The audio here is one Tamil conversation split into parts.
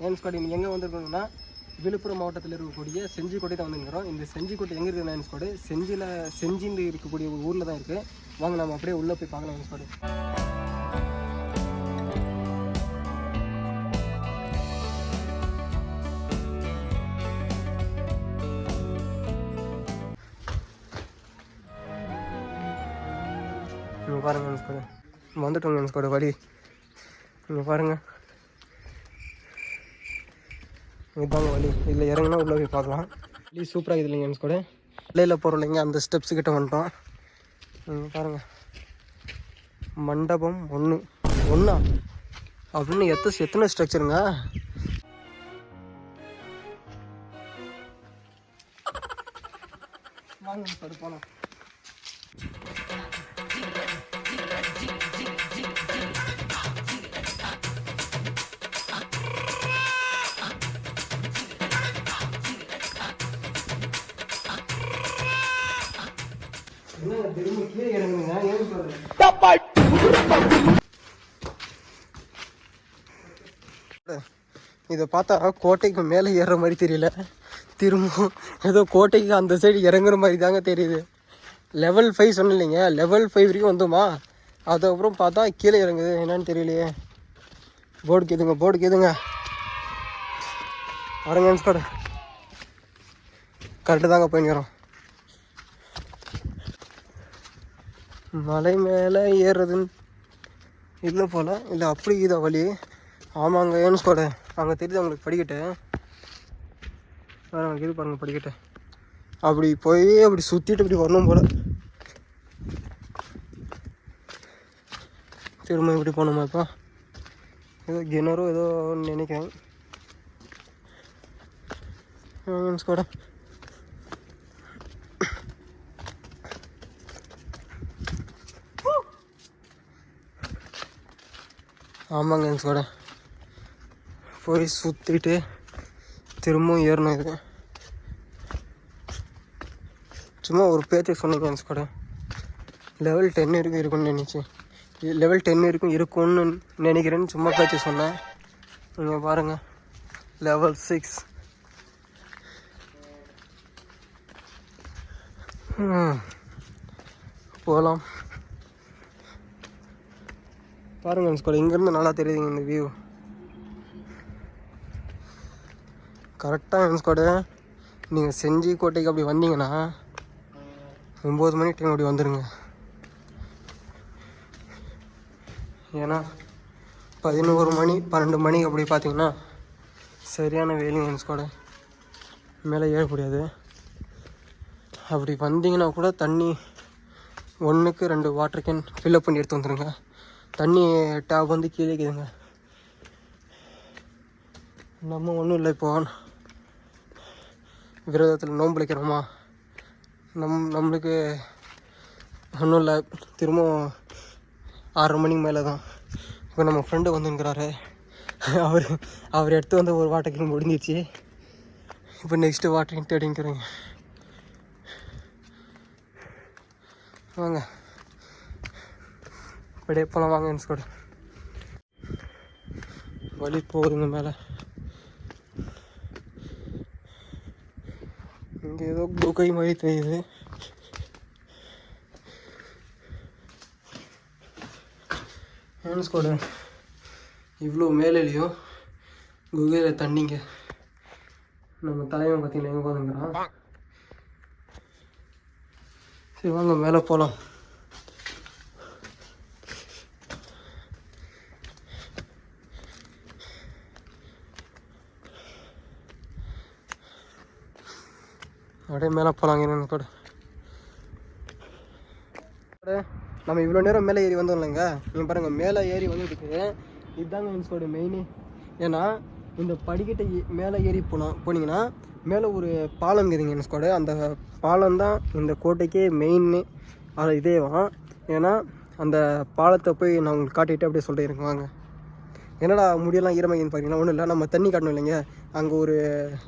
ஏன் ஸ்குவாட் நீங்கள் எங்கே வந்திருக்கோம்னா விழுப்புரம் மாவட்டத்தில் இருக்கக்கூடிய செஞ்சிக்கோட்டை தான் வந்துருக்கிறோம். இந்த செஞ்சிக்கோட்டை எங்கே இருக்குது ஏன் ஸ்குவாடு செஞ்சியில் செஞ்சின்னு இருக்கக்கூடிய ஒரு ஊரில் தான் இருக்குது வாங்க நம்ம அப்படியே உள்ளே போய் பார்க்கலாம் ஏன் ஸ்குவாடு இங்கே பாருங்க என் வந்துட்டோங்க என் ஸ்குவாடு வழி. இங்கே பாருங்கள் இதுதாங்க வழி இதில் இறங்கினா உள்ளே போய் பார்க்கலாம். வழி சூப்பராக இருக்குது இல்லைங்க என் கூட. வெளியில் போகிறோம் இல்லைங்க அந்த ஸ்டெப்ஸ் கிட்ட வந்துட்டோம். இங்கே பாருங்க. மண்டபம் ஒன்று ஒன்றா அப்படின்னு எத்த எத்தனை ஸ்ட்ரக்சருங்க வாங்க போகலாம் கீழே இறங்குங்க. ஏன் சொல்றேன்? இதை பார்த்தா கோட்டைக்கு மேலே ஏறுற மாதிரி தெரியல. திரும்ப ஏதோ கோட்டைக்கு அந்த சைடு இறங்குற மாதிரி தாங்க தெரியுது. லெவல் ஃபைவ் சொன்னீங்க. இல்லைங்க லெவல் ஃபைவ் வரைக்கும் வந்துமா? அதுக்கப்புறம் பார்த்தா கீழே இறங்குது. என்னன்னு தெரியலையே. போர்டு கேதுங்க போர்டு கேதுங்க வரங்க ஸ்காடு கரெக்டு தாங்க போயிங்கிறோம் மலை மேலே ஏறுறதுன்னு. இல்லை போல். இல்லை அப்படி இதா வழி ஆமாங்க ஏன்னு ஸ்குவாடு அங்கே தெரியுது அவங்களுக்கு படிக்கட்டு? பாருங்க இது பாருங்க படிக்கட்டேன் அப்படி போய் அப்படி சுற்றிட்டு இப்படி வரணும் போல். திரும்ப இப்படி போகணுமா இப்போ? ஏதோ கிணறோ ஏதோ நினைக்கிறேன். ஸ்குவாடு ஆமாங்க ஸ்குவாடு போய் சுற்றிட்டு திரும்பவும் ஏறணும் இது சும்மா ஒரு பேச்சு சொன்னீங்க ஸ்குவாடு லெவல் டென் வரைக்கும் இருக்கும்னு நினச்சி லெவல் டென் வரைக்கும் இருக்கும்னு நினைக்கிறேன்னு சும்மா பேச்சு சொன்னேன். நீங்கள் பாருங்கள் லெவல் சிக்ஸ் போகலாம் பாருங்க ஸ்கூல் இங்கேருந்து நல்லா தெரியுதுங்க இந்த வியூ கரெக்டாக என்ஸ்கோடு நீங்கள் செஞ்சி கோட்டைக்கு அப்படி வந்தீங்கன்னா ஒம்பது மணி டைம் அப்படி வந்துடுங்க ஏன்னா பதினோரு மணி பன்னெண்டு மணிக்கு அப்படி பார்த்தீங்கன்னா சரியான வெயிலுங்க என்ஸ்கோட மேலே ஏறக்கூடியாது அப்படி வந்தீங்கன்னா கூட தண்ணி ஒன்றுக்கு ரெண்டு வாட்டர் கேன் ஃபில்லப் பண்ணி எடுத்து வந்துடுங்க தண்ணி டேப் வந்து கீழே இருக்குதுங்க நம்ம ஒன்றும் இல்லை இப்போ. விரதத்தில் நோன்பு வைக்கிறோமா நம் நம்மளுக்கு ஒன்றும் இல்லை. திரும்பவும் ஆறரை மணிக்கு மேலே தான் இப்போ நம்ம ஃப்ரெண்டு வந்துங்கிறாரு அவர் அவர் எடுத்து வந்து ஒரு வாட்டர் கேன் முடிஞ்சிச்சு இப்போ நெக்ஸ்ட்டு வாட்டர் கேன் தேடிங்கிறேங்க வாங்க. அப்படியே போகலாம் வாங்க கூட வழி போகுதுங்க மேலே. இங்கே ஏதோ குகை மாதிரி தெரியுது. கூட இவ்வளோ மேலேலையும் குகையில் தண்ணிங்க. நம்ம தலைவன் பார்த்தீங்கன்னா எங்கே போதுங்கிறான் சரி வாங்க மேலே போகலாம் அப்படியே மேலே போகலாங்க என்னன்னு கூட. நம்ம இவ்வளோ நேரம் மேலே ஏறி வந்தோம் இல்லைங்க நீங்கள் பாருங்கள் மேலே ஏறி வந்துட்டு இதுதாங்க என்ஸோட மெயினு ஏன்னா இந்த படிக்கட்டை மேலே ஏறி போனோம் போனீங்கன்னா மேலே ஒரு பாலம் இருக்குதுங்க என் ஸ்குவாடு அந்த பாலம் தான் இந்த கோட்டைக்கே மெயின்னு அது இதேவா ஏன்னா அந்த பாலத்தை போய் நான் உங்களுக்கு காட்டிட்டு அப்படியே சொல்லிட்டு வாங்க. என்னடா முடியெல்லாம் ஈரமாகின்னு பார்த்தீங்கன்னா ஒன்றும் இல்லை நம்ம தண்ணி காட்டணும் இல்லைங்க. அங்கே ஒரு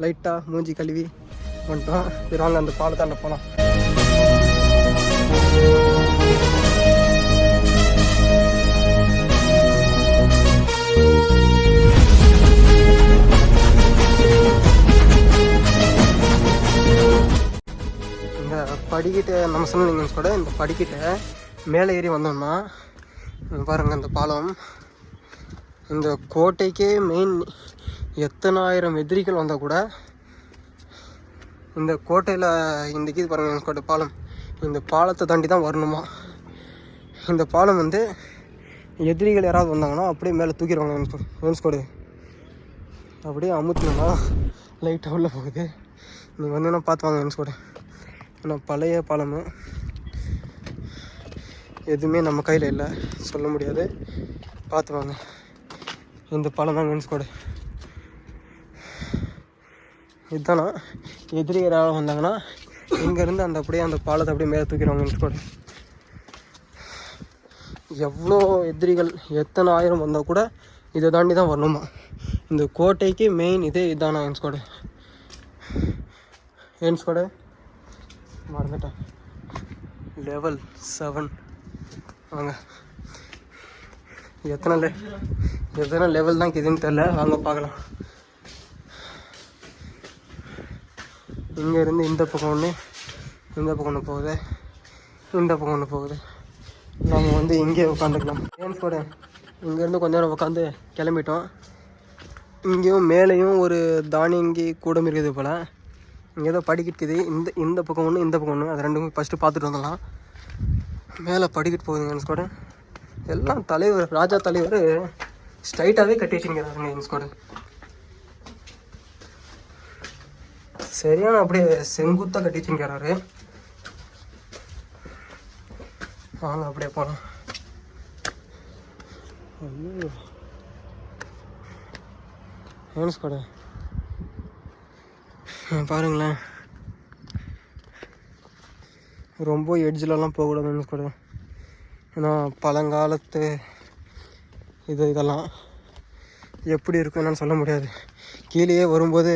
லைட்டாக மூஞ்சி கழுவி. வந்துட்டோம். சரி வாங்க அந்த பாலத்தாண்ட இந்த படிக்கிட்ட நம்ம சொன்னீங்கன்னு கூட இந்த படிக்கிட்ட மேலே ஏறி வந்தோம்னா பாருங்கள் இந்த பாலம். இந்த கோட்டைக்கே மெயின் எத்தனாயிரம் எதிரிகள் வந்தால் கூட இந்த கோட்டையில் இந்த கீது பாருங்கள் கோட்டை பாலம். இந்த பாலத்தை தாண்டி தான் வரணுமா? இந்த பாலம் வந்து எதிரிகள் யாராவது வந்தாங்கன்னா அப்படியே மேலே தூக்கிடுவாங்க கோடு. அப்படியே அமுத்துனா லைட்டாக உள்ளே போகுது. நீங்கள் வந்தீங்கன்னா பார்த்து வாங்க வென்ஸ்கோடு ஆனால் பழைய பாலம் எதுவுமே நம்ம கையில் இல்லை. சொல்ல முடியாது. பார்த்து வாங்க. இந்த பாலம் தான் வென்ஸ்கோடு இதுதானா? எதிரி யாராவது வந்தாங்கன்னா இங்கேருந்து அந்த அப்படியே அந்த பாலத்தை அப்படியே மேலே தூக்கிடுவாங்க வென்ஸ்கோடு எவ்வளோ எதிரிகள் எத்தனை ஆயிரம் வந்தால் கூட இதை தாண்டி தான் வரணுமா? இந்த கோட்டைக்கு மெயின் இதே இதானா என் ஸ்குவாடு என் ஸ்குவாடு மறந்துட்டேன். லெவல் செவன் வாங்க. எத்தனை லெ எத்தனை லெவல் தான் இதுன்னு தெரில வாங்க பார்க்கலாம். இங்கேருந்து இந்த பக்கம் ஒன்று இந்த பக்கம் ஒன்று போகுது. இந்த பக்கம் ஒன்று போகுது. நம்ம வந்து இங்கே உட்காந்துக்கலாம். ஏன் கூட இங்கேருந்து கொஞ்ச நேரம் உட்காந்து கிளம்பிட்டோம். இங்கேயும் மேலேயும் ஒரு தானியங்கி கூடம் இருக்குது போல். இங்கே ஏதோ படிக்கட்டுக்குது இந்த இந்த பக்கம் ஒன்று இந்த பக்கம் ஒன்று. அது ரெண்டுமே ஃபஸ்ட்டு பார்த்துட்டு வந்துடலாம். மேலே படிக்கிட்டு போகுதுங்க கூட. எல்லாம் தலைவர் ராஜா தலைவர் ஸ்ட்ரைட்டாகவே கட்டி வச்சுருக்கிறாருங்க எங்கள் சரியான அப்படியே செங்குத்தாக கட்டி வச்சுருக்கிறாரு வாங்க அப்படியே போகலாம் ஐயோ பாருங்களேன். ரொம்ப எட்ஜிலலாம் போகக்கூடாது கூட ஏன்னா பழங்காலத்து இது இதெல்லாம் எப்படி இருக்கும் என்னன்னு சொல்ல முடியாது. கீழேயே வரும்போது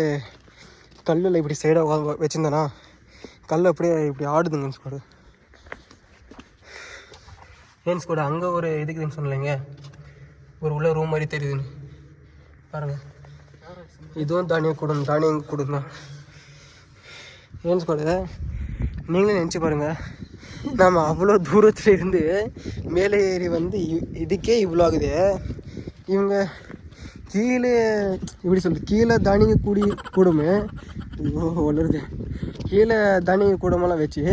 கல்லில் இப்படி சைடாக வச்சுருந்தேன்னா கல் அப்படியே இப்படி ஆடுதுங்க ஸ்குவாடு ஏன் ஸ்குவாடு அங்கே ஒரு இதுக்குதுன்னு சொன்னலைங்க ஒரு உள்ள ரூம் மாதிரி தெரியுதுன்னு. பாருங்கள் இதுவும் தானியம் கூடும் தானியம் கூடும் தான் ஏன் ஸ்குவாடு நீங்களே நினச்சி பாருங்கள் நாம் அவ்வளோ தூரத்தில் இருந்து மேலே ஏறி வந்து இதுக்கே இவ்வளோ ஆகுது. இவங்க கீழே இப்படி சொல்கிறது கீழே தானிய கூடி கூடுமே. ஐயோ வளருது. கீழே தானிய கூடமெல்லாம் வச்சு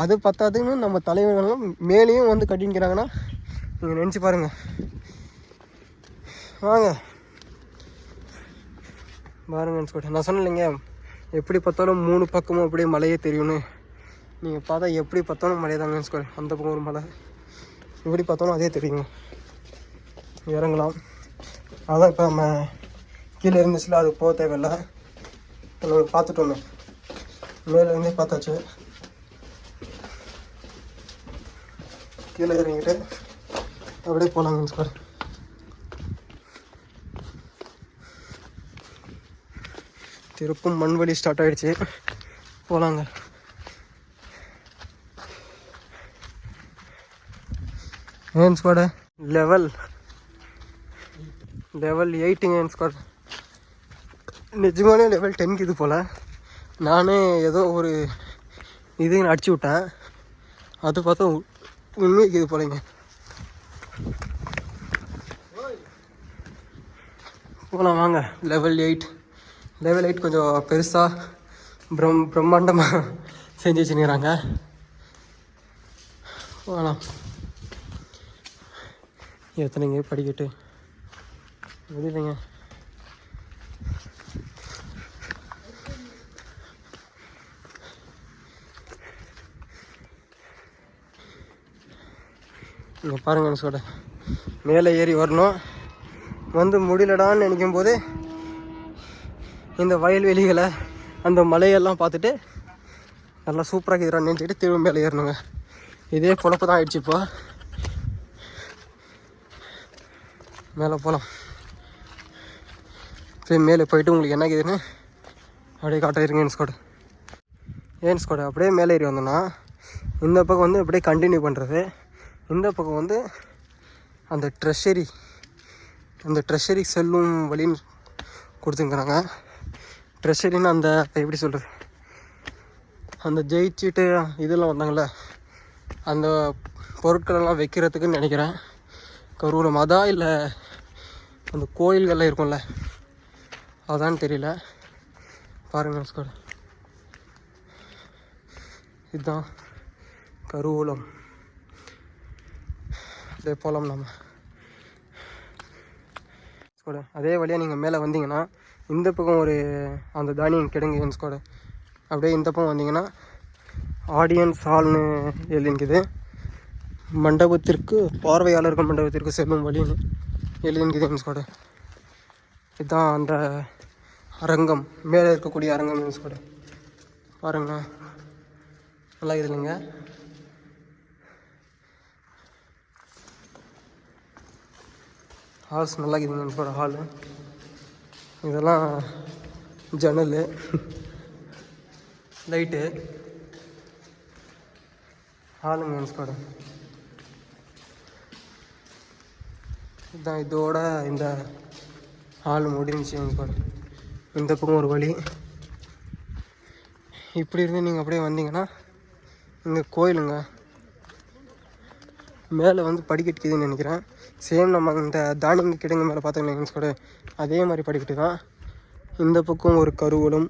அது பத்தாதுன்னு நம்ம தலைவர்களும் மேலேயும் வந்து கட்டிங்கிறாங்கன்னா நீங்கள் நினச்சி பாருங்கள் வாங்க. பாருங்கன்னு சொல்லிட்டு நான் சொன்னேன் இல்லைங்க எப்படி பார்த்தாலும் மூணு பக்கமும் அப்படியே மலையே தெரியும்னு. நீங்கள் பார்த்தா எப்படி பார்த்தாலும் மலை தாங்க ஸ்கோர் அந்த பக்கம் ஒரு மலை. எப்படி பார்த்தாலும் அதே தெரியுங்க. இறங்கலாம். அதான் இப்போ நம்ம கீழே இருந்துச்சுல அது போக தேவையில்ல. நம்ம பார்த்துட்டு மேலேருந்தே மேலே இருந்தே பார்த்தாச்சு. கீழே இறங்கிட்டு அப்படியே போகலாங்க சார் திருப்பும் மண் ஸ்டார்ட் ஆகிடுச்சு போகலாங்க ஏன் ஸ்குவாடு லெவல் லெவல் எயிட்டுங்க என் ஸ்குவாட் நிஜமானே லெவல் டென்க்கு இது போல். நானே ஏதோ ஒரு இது அடிச்சு விட்டேன். அது பார்த்தா உண்மைக்கு இது போலங்க. போகலாம் வாங்க. லெவல் எயிட் லெவல் எயிட் கொஞ்சம் பெருசாக பிரம் பிரம்மாண்டமாக செஞ்சு வச்சுருக்கிறாங்க. போகலாம் எத்தனைங்க படிக்கட்டு? முடியலைங்க இங்கே பாருங்க சொல்ல மேலே ஏறி வரணும். வந்து முடியலடான்னு நினைக்கும் போது இந்த வயல்வெளிகளை அந்த மலையெல்லாம் பார்த்துட்டு நல்லா சூப்பராக இருக்கிறான்னு நினச்சிக்கிட்டு திரும்ப மேலே ஏறணுங்க. இதே பொழப்பு தான் ஆயிடுச்சு இப்போ. மேலே போகலாம் சரி மேலே போயிட்டு உங்களுக்கு என்ன கேதுன்னு அப்படியே காட்ட இருங்க ஸ்குவாடு ஏன் ஸ்குவாடு அப்படியே மேலே ஏறி வந்தோன்னா இந்த பக்கம் வந்து அப்படியே கண்டினியூ பண்ணுறது இந்த பக்கம் வந்து அந்த ட்ரெஷரி அந்த ட்ரெஷரி செல்லும் வழின்னு கொடுத்துருக்குறாங்க. ட்ரெஷரின்னு அந்த எப்படி சொல்கிறது அந்த ஜெயிச்சுட்டு இதெல்லாம் வந்தாங்கள அந்த பொருட்களெல்லாம் வைக்கிறதுக்குன்னு நினைக்கிறேன். கருவூலம் மதா இல்லை அந்த கோயில்கள்லாம் இருக்கும்ல அதான்னு தெரியல. பாருங்கள் ஸ்கோர் இதுதான் கருவூலம். அப்படியே போகலாம் நம்ம ஸ்கோட அதே வழியாக நீங்கள் மேலே வந்தீங்கன்னா இந்த பக்கம் ஒரு அந்த தானியம் கிடங்கு ஸ்கோட அப்படியே இந்த பக்கம் வந்தீங்கன்னா ஆடியன்ஸ் ஹால்னு எழுதிக்குது மண்டபத்திற்கு பார்வையாளர்கள் மண்டபத்திற்கு செல்லும் வழின்னு எழுதிக்குது ஸ்கோட இதுதான் அந்த அரங்கம். மேலே இருக்கக்கூடிய அரங்கம் கூட பாருங்களேன் நல்லா இருக்குது இல்லைங்க ஹால்ஸ் நல்லா இருக்குதுங்க இப்போ ஹாலு இதெல்லாம் ஜன்னல். லைட்டு ஹாலுங்க ஸ்கோட இதுதான் இதோட இந்த ஹால் முடிஞ்சிச்சு ஸ்கோட இந்த பக்கம் ஒரு வழி. இப்படி இருந்து நீங்கள் அப்படியே வந்தீங்கன்னா இங்கே கோயிலுங்க மேலே வந்து படிக்கட்டுக்குதுன்னு நினைக்கிறேன். சேம் நம்ம இந்த தானியங்க கிடங்கு மேலே பார்த்தோம் கூட அதே மாதிரி படிக்கட்டு தான். இந்த பக்கம் ஒரு கருவலும்.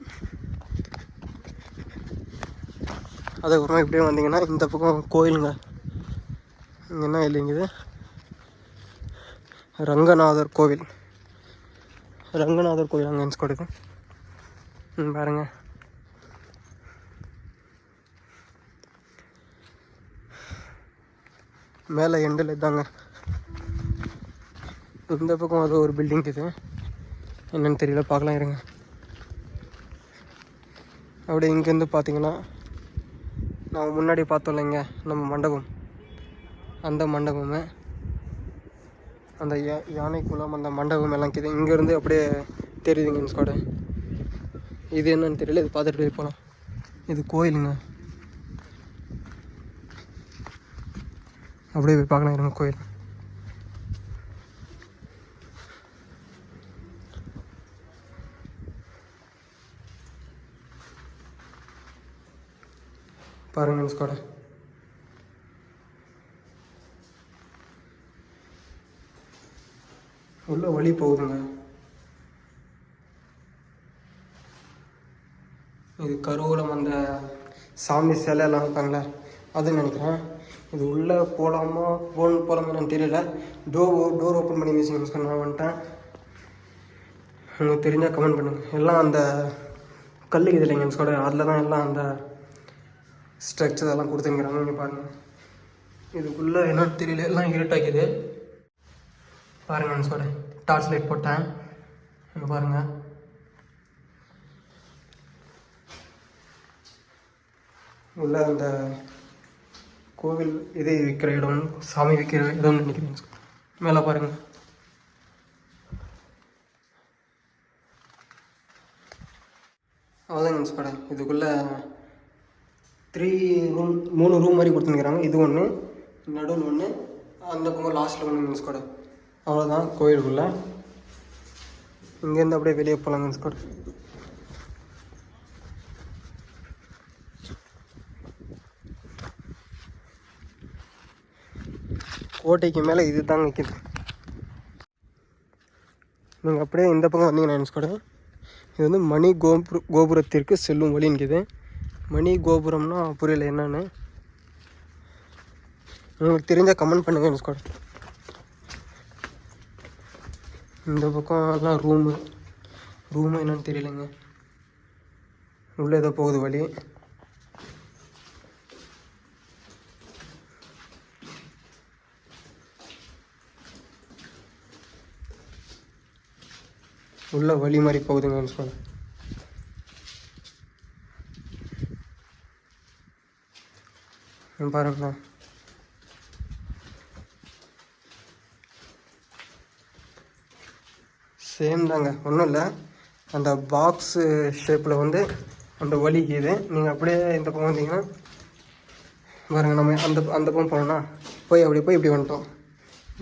அதுக்கப்புறமா இப்படியே வந்தீங்கன்னா இந்த பக்கம் கோயிலுங்க. இங்கே என்ன இல்லைங்குது ரங்கநாதர் கோவில். ரங்கநாதர் கோயில் அங்கே கொடுக்கு ம் பாருங்க. மேலே எண்டில் இதாங்க. இந்த பக்கம் அது ஒரு பில்டிங் இது. என்னன்னு தெரியல பார்க்கலாம் இருங்க. அப்படியே இங்கேருந்து பார்த்தீங்கன்னா நான் முன்னாடி பார்த்தோம் இல்லைங்க நம்ம மண்டபம். அந்த மண்டபமே. அந்த யா யானை குளம் அந்த மண்டபம் எல்லாம் கிது இங்கேருந்து அப்படியே தெரியுதுங்க ஸ்குவாடு இது என்னன்னு தெரியல இது பார்த்துட்டு போய் போகலாம் இது கோயிலுங்க. அப்படியே போய் பார்க்கலாம் இருங்க கோயில். பாருங்க ஸ்குவாடு உள்ள வழி போகுதுங்க. இது கருவூலம் அந்த சாமி சிலை எல்லாம் இருப்பாங்களே அதுன்னு நினைக்கிறேன். இது உள்ளே போகலாமா போகணும் போகலாமான்னு தெரியல. டோர் டோர் ஓப்பன் பண்ணி வச்சுக்கணும் நான் வந்துட்டேன். உங்களுக்கு தெரிஞ்சால் கமெண்ட் பண்ணுங்கள் எல்லாம் அந்த கல் இது இல்லைங்க சொல்ல அதில் தான் எல்லாம் அந்த ஸ்ட்ரக்சர் எல்லாம் கொடுத்துங்கிறாங்க. நீங்கள் பாருங்கள் இதுக்குள்ளே என்னன்னு தெரியல. எல்லாம் இருட்டாக்குது பாருங்கள் நான் சொல்கிறேன் டார்ச் லைட் போட்டேன். இங்கே பாருங்கள் உள்ள அந்த கோவில் இது விற்கிற இடம் சாமி விற்கிற இடம்னு நினைக்கிறேன். மேலே பாருங்கள் அவ்வளோதாங்க ஸ்குவாட் இதுக்குள்ளே த்ரீ ரூம் மூணு ரூம் மாதிரி கொடுத்துருக்குறாங்க. இது ஒன்று நடுவில் ஒன்று அந்த பக்கம் லாஸ்ட்டில் ஒன்று ஸ்குவாட் அவ்வளோதான் கோயிலுக்குள்ளே. இங்கேருந்து அப்படியே வெளியே போகலாங்க ஸ்குவாட் கோட்டைக்கு மேலே இது தாங்க நிற்கிது நீங்கள் அப்படியே இந்த பக்கம் வந்தீங்கன்னா நினச்சிக்கூட இது வந்து மணி கோபுர கோபுரத்திற்கு செல்லும் வழி நிற்கிது மணி கோபுரம்னா புரியல என்னன்னு. உங்களுக்கு தெரிஞ்சால் கமெண்ட் பண்ணுங்கள் நினச்சிக்கூட இந்த பக்கம் ரூமு ரூமு என்னன்னு தெரியலங்க. உள்ளே ஏதோ போகுது வழி. உள்ள வழி மாதிரி போகுதுங்கன்னு சொல்ல பாருங்களேன் சேம் தாங்க ஒன்றும் இல்லை. அந்த பாக்ஸு ஷேப்பில் வந்து அந்த வலிக்குது நீங்கள் அப்படியே இந்த பக்கம் வந்தீங்கன்னா பாருங்க நம்ம அந்த அந்த பக்கம் போனோம்னா போய் அப்படி போய் இப்படி வந்துட்டோம்.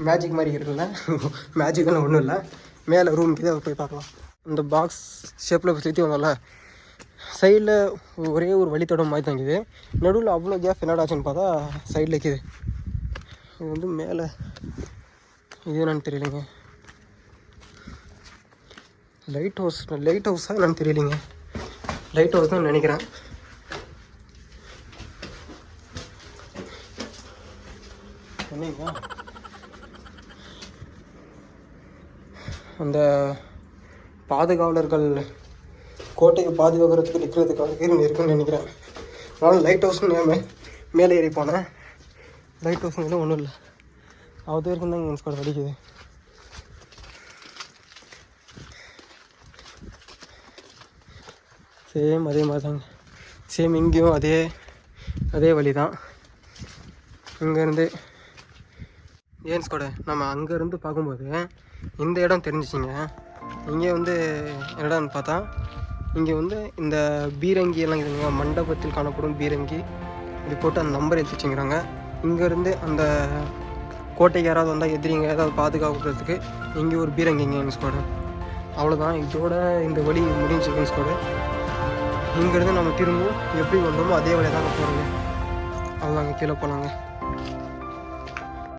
மேஜிக் மாதிரி இருக்குல்ல? மேஜிக்கெல்லாம் ஒன்றும் இல்லை. மேலே ரூம் கீழே போய் பார்க்கலாம். இந்த பாக்ஸ் ஷேப்பில் சுற்றி வந்தோம்ல சைடில் ஒரே ஒரு வழித்தடம் மாதிரி தங்குது நடுவில் அவ்வளோ கேப் என்னடாச்சுன்னு பார்த்தா சைடில் இருக்குது இது வந்து மேலே. இது என்னன்னு தெரியலைங்க. லைட் ஹவுஸ் லைட் ஹவுஸாக என்னன்னு தெரியலைங்க. லைட் ஹவுஸ் தான் நினைக்கிறேன். என்னங்க? அந்த பாதுகாவலர்கள் கோட்டையை பாதுகாக்கிறதுக்கு நிற்கிறதுக்காக இருக்குன்னு நினைக்கிறேன். அதனால் லைட் ஹவுஸ்னு நேமு மேலே ஏறி போனேன் லைட் ஹவுஸ்ங்கிறது ஒன்றும் இல்லை. அவ்வளோ இருக்குன்னு தான் எங்கள் ஸ்குவாட் சேம் அதே மாதிரி தாங்க சேம் இங்கேயும் அதே அதே வழி தான் இங்கேருந்து ஏன்ஸ் கூட நம்ம அங்கேருந்து பார்க்கும்போது இந்த இடம் தெரிஞ்சிச்சிங்க. இங்கே வந்து என்னடான்னு பார்த்தா இங்கே வந்து இந்த பீரங்கி எல்லாம் இருக்குதுங்க. மண்டபத்தில் காணப்படும் பீரங்கி. இது போட்டு அந்த நம்பர் எடுத்து இங்கேருந்து அந்த கோட்டைக்கு யாராவது வந்தால் எதிரிங்க ஏதாவது பாதுகாக்கிறதுக்கு இங்கே ஒரு பீரங்கிங்க ஸ்குவாடு அவ்வளோதான் இதோட இந்த வழி முடிஞ்சுக்கணும் ஸ்குவாடு இங்கேருந்து நம்ம திரும்பவும் எப்படி வந்தோமோ அதே வழியாக தாங்க போகிறோங்க அவ்வளோதாங்க கீழே போகலாங்க